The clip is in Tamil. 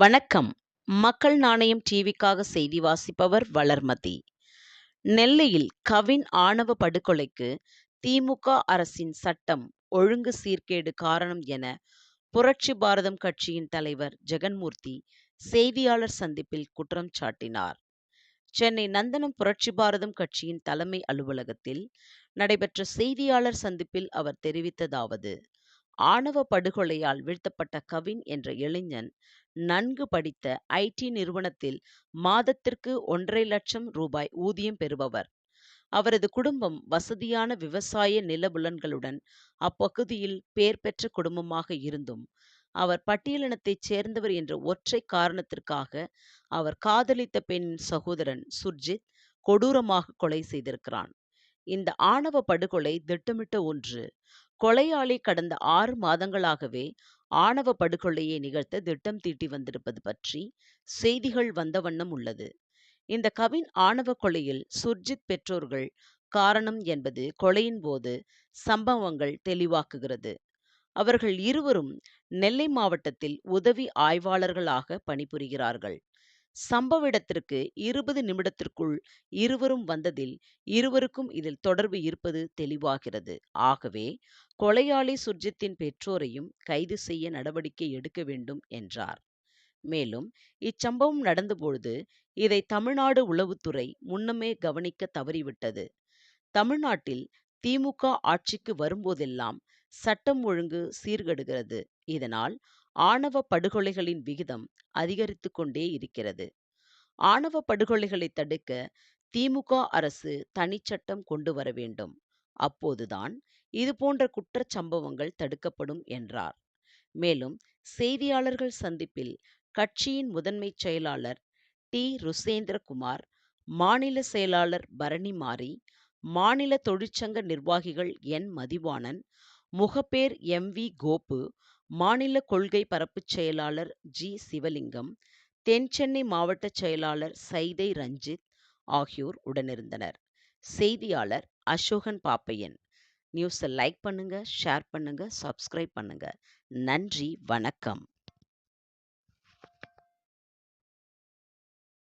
வணக்கம். மக்கள் நாணயம் டிவிக்காக செய்தி வாசிப்பவர் வளர்மதி. நெல்லையில் கவின் ஆணவ படுகொலைக்கு திமுக அரசின் சட்டம் ஒழுங்கு சீர்கேடு காரணம் என புரட்சி பாரதம் கட்சியின் தலைவர் ஜெகன்மூர்த்தி செய்தியாளர் சந்திப்பில் குற்றம் சாட்டினார். சென்னை நந்தனம் புரட்சி பாரதம் கட்சியின் தலைமை அலுவலகத்தில் நடைபெற்ற செய்தியாளர் சந்திப்பில் அவர் தெரிவித்ததாவது ஆணவ படுகொலையால் வீழ்த்தப்பட்ட கவின் என்ற இளைஞன் நன்கு படித்த ஐடி நிறுவனத்தில் மாதத்திற்கு ஒன்றரை லட்சம் ரூபாய் ஊதியம் பெறுபவர். அவரது குடும்பம் வசதியான விவசாய நிலபுலன்களுடன் அப்பகுதியில் பேர் பெற்ற குடும்பமாக இருந்தும் அவர் பட்டியலினத்தைச் சேர்ந்தவர் என்ற ஒற்றை காரணத்திற்காக அவர் காதலித்த பெண்ணின் சகோதரன் சுர்ஜித் கொடூரமாக கொலை செய்திருக்கிறான். இந்த ஆணவ படுகொலை திட்டமிட்ட ஒன்று கொலையாளி கடந்த ஆறு மாதங்களாகவே ஆணவ படுகொலையை நிகழ்த்த திட்டம் தீட்டி வந்திருப்பது பற்றி செய்திகள் வந்த வண்ணம் உள்ளது. இந்த கவின் ஆணவ கொலையில் சுர்ஜித் பெற்றோர்கள் காரணம் என்பது கொலையின் போது சம்பவங்கள் தெளிவாக்குகிறது. அவர்கள் இருவரும் நெல்லை மாவட்டத்தில் உதவி ஆய்வாளர்களாக பணிபுரிகிறார்கள். சம்பவ இடத்திற்கு இருபது நிமிடத்திற்குள் இருவரும் வந்ததில் இருவருக்கும் இதில் தொடர்பு இருப்பது தெளிவாகிறது. ஆகவே கொலையாளி சுர்ஜித்தின் பெற்றோரையும் கைது செய்ய நடவடிக்கை எடுக்க வேண்டும் என்றார். மேலும் இச்சம்பவம் நடந்தபொழுது இதை தமிழ்நாடு உளவுத்துறை முன்னமே கவனிக்க தவறிவிட்டது. தமிழ்நாட்டில் திமுக ஆட்சிக்கு வரும்போதெல்லாம் சட்டம் ஒழுங்கு சீர்கெடுகிறது. இதனால் ஆணவ படுகொலைகளின் விகிதம் அதிகரித்து கொண்டே இருக்கிறது. ஆணவ படுகொலைகளை தடுக்க திமுக அரசு தனிச்சட்டம் கொண்டு வர வேண்டும். அப்போதுதான் இதுபோன்ற குற்றச்சம்பவங்கள் தடுக்கப்படும் என்றார். மேலும் செய்தியாளர்கள் சந்திப்பில் கட்சியின் முதன்மைச் செயலாளர் டி. ருசேந்திரகுமார் மாநில செயலாளர் பரணி மாரி மாநில தொழிற்சங்க நிர்வாகிகள் N. Mathivanan Mugappair M. V. Gopu மாநில கொள்கை பரப்புச் செயலாளர் ஜி. சிவலிங்கம் தென்சென்னை மாவட்ட செயலாளர் சைதை ரஞ்சித் ஆகியோர் உடனிருந்தனர். செய்தியாளர் அசோகன் பாப்பையன். நியூஸை லைக் பண்ணுங்க ஷேர் பண்ணுங்க சப்ஸ்கிரைப் பண்ணுங்க. நன்றி வணக்கம்.